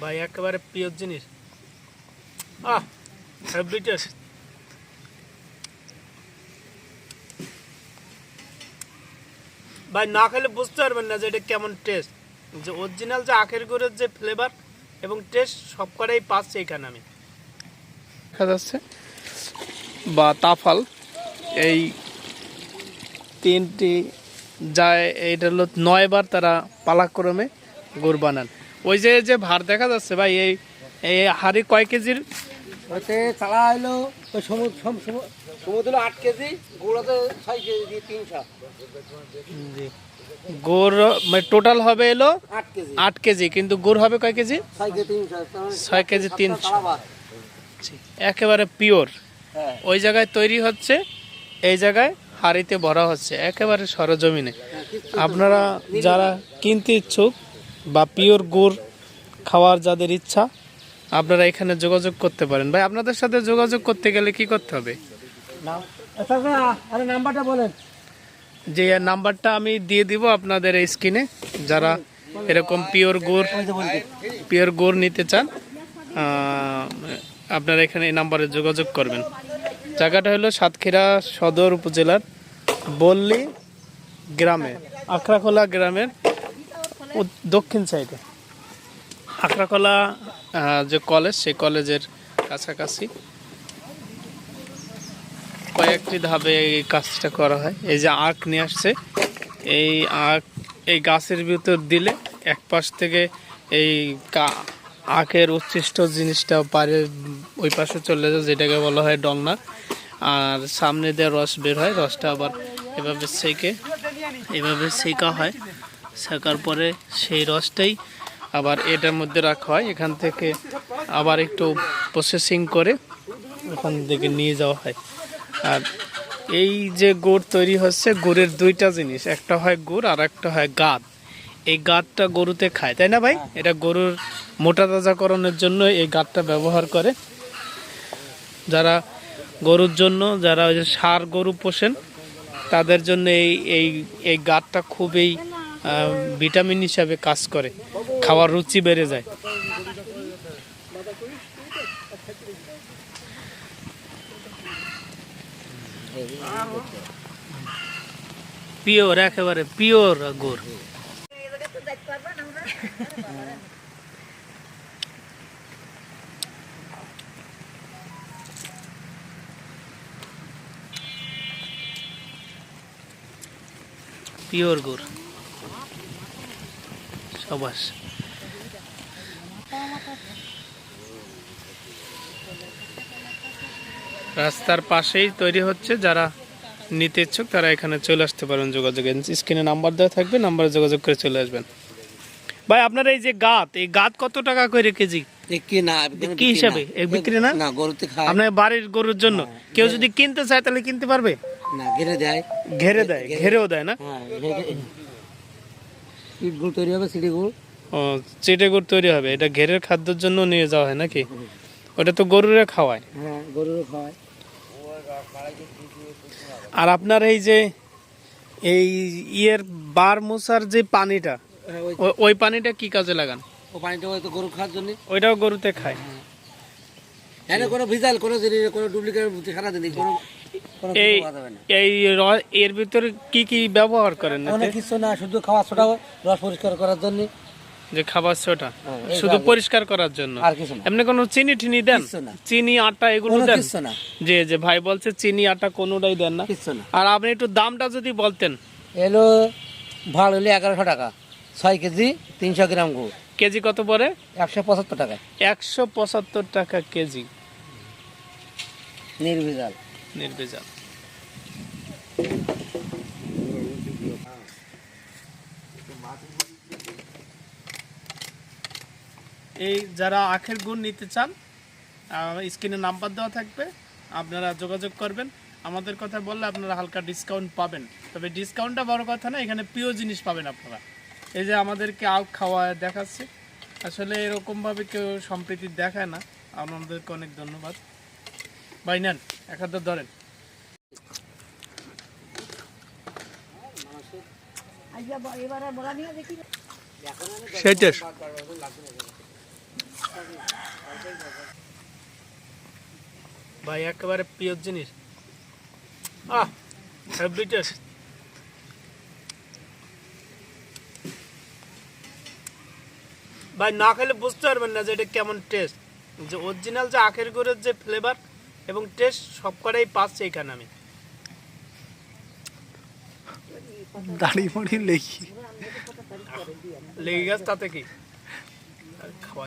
ভাই, একেবারে প্রিয় জিনিস। আহ টেস্ট ভাই, না খেলে বুঝতে পারবেন না যে এটা কেমন টেস্ট যে অরিজিনাল যে আখের গুড়ের যে ফ্লেভার এবং টেস্ট সব কটাই পাচ্ছে এখানে আমি। দেখা যাচ্ছে। বা তাফাল, এই তিনটি যায়, এইটা হলো নয়বার তারা পালাক্রমে গুড় বানান। ওই যে যে ভার দেখা যাচ্ছে ভাই এই এই হাড়ি কয় কেজির? ওতে চালা হলো ওই সমুদ্র সমুদ্র আট কেজি গুঁড়োতে ছয় কেজি তিনশো। গুড় মানে টোটাল হবে এলো আট কেজি। কিন্তু গুড় হবে কয় কেজি? ছয় কেজি তিনশো। একেবারে পিওর। হ্যাঁ। ওই জায়গায় তৈরি হচ্ছে এই জায়গায় হাড়িতে ভরা হচ্ছে একেবারে সরজমিনে। হ্যাঁ, আপনারা যারা কিনতে ইচ্ছুক বা পিওর গুড় খাওয়ার যাদের ইচ্ছা আপনারা এখানে যোগাযোগ করতে পারেন। ভাই আপনাদের সাথে যোগাযোগ করতে গেলে কি করতে হবে? নাম্বারটা বলেন। যে নাম্বারটা আমি দিয়ে দিব আপনাদের এই স্ক্রিনে যারা এরকম পিওর গুড় পিওর গুড় নিতে চান আপনারা এখানে এই নাম্বারে যোগাযোগ করবেন। জায়গাটা হলো সাতক্ষীরা সদর উপজেলার বল্লী গ্রামে আখড়াখোলা গ্রামের দক্ষিণ সাইডে। আখড়াখোলা আহ, যে কলেজ সেই কলেজের কাছাকাছি। কয়েকটি ধাপে এই কাজটা করা হয়। এই যে আখ নিয়ে আসছে এই আখ এই গাছের ভিতর দিলে এক পাশ থেকে এই আখের উচ্ছিষ্ট জিনিসটা পারে ওই পাশে চলে যায় যেটাকে বলা হয় ডংনা আর সামনে দিয়ে রস বের হয় রসটা আবার এভাবে সেকে এভাবে সেকা হয়। সেকার পরে সেই রসটাই আবার এটার মধ্যে রাখা হয়। এখান থেকে আবার একটু প্রসেসিং করে ওখান থেকে নিয়ে যাওয়া হয়। আর এই যে গুড় তৈরি হচ্ছে, গুড়ের দুইটা জিনিস, একটা হয় গুড় আর একটা হয় গাদ। এই গাদটা গরুতে খায়, তাই না ভাই? এটা গরুর মোটা তাজাকরণের জন্য এই গাদটা ব্যবহার করে। যারা গরুর জন্য, যারা ওই যে সার গরু পোষেন, তাদের জন্য এই এই এই গাদটা খুবই ভিটামিন হিসাবে কাজ করে। খাওয়ার রুচি বেড়ে যায়। পিওর একেবারে পিওর গুড়। পিওর গুড়। সবাস রাস্তার পাশেই তৈরি হচ্ছে যারা নিতে ইচ্ছুক তারা এখানে চলে আসতে পারেন যোগাযোগে স্ক্রিনে নাম্বার দেওয়া থাকবে নাম্বারে যোগাযোগ করে চলে আসবেন। ভাই আপনার এই যে গাত এই গাত কত টাকা করে কেজি? কি না। কি হিসাবে? বিক্রি না? আপনার বাড়ির গরুর জন্য? কেউ যদি কিনতে চায় তাহলে কিনতে পারবে? না ঘিরে দেয়। ঘেরে দেয় ঘেরেও দেয় না? হ্যাঁ গুড় তৈরি হবে সিটি গুড় ও চেটে গুড় তৈরি হবে। এটা ঘেরের খাদ্যের জন্য নিয়ে যাওয়া হয় নাকি? ওটা তো গরুরে খাওয়ায়। হ্যাঁ গরুরে খাওয়ায়। আর আপনার এই যে এই ইয়ের বার মোছার যে পানিটা হ্যাঁ, ওই ওই পানিটা কি কাজে লাগান? ও পানিটা ওই তো গরু খাওয়ার জন্য। ওইটাও গরুতে খায়। কোনো ভিজাল কোনো জিনিস কোনো ডুপ্লিকেট কোনো এই এই এর ভিতরে কি কি ব্যবহার করেন অনেক কিছু না শুধু খাওয়া ছোটা রস পরিষ্কার করার জন্য। যে খাবার সোটা হ্যাঁ, শুধু পরিষ্কার করার জন্য? আর কিছু না। এমনি কোনো চিনি ঠিনি দেন? না। চিনি আটা এগুলো দেন? যে যে ভাই বলছে চিনি আটা কোনোটাই দেন না। আর আপনি একটু দামটা যদি বলতেন। এলো ভাড় হলে এগারোশো টাকা। ছয় কেজি তিনশো গ্রাম গুড়। কেজি কত পড়ে? একশো পঁচাত্তর টাকা। একশো পঁচাত্তর টাকা কেজি। নির্ভিজাল। নির্ভেজাল। এই যারা আখের গুণ নিতে চান স্ক্রিনে নাম্বার দেওয়া থাকবে আপনারা যোগাযোগ করবেন। আমাদের কথা বললে আপনারা হালকা ডিসকাউন্ট পাবেন। তবে ডিসকাউন্টটা বড় কথা না এখানে প্রিয় জিনিস পাবেন আপনারা। এই যে আমাদেরকে আউ খাওয়া দেখাচ্ছে। আসলে এরকমভাবে কেউ সম্প্রীতি দেখায় না। আপনাদেরকে অনেক ধন্যবাদ। ভাই নেন এক ধরেন। ভাই একেবারে প্রিয় জিনিস। আহ হ্যাপি টেস্ট ভাই না খেলে বুঝতে পারবেন না যে এটা কেমন টেস্ট যে অরিজিনাল যে আখের গুড়ের যে ফ্লেভার এবং টেস্ট সব কটাই পাচ্ছি এখানে আমি। দাড়ি মাড়ি লেগে গেছে তাতে কি? খাওয়া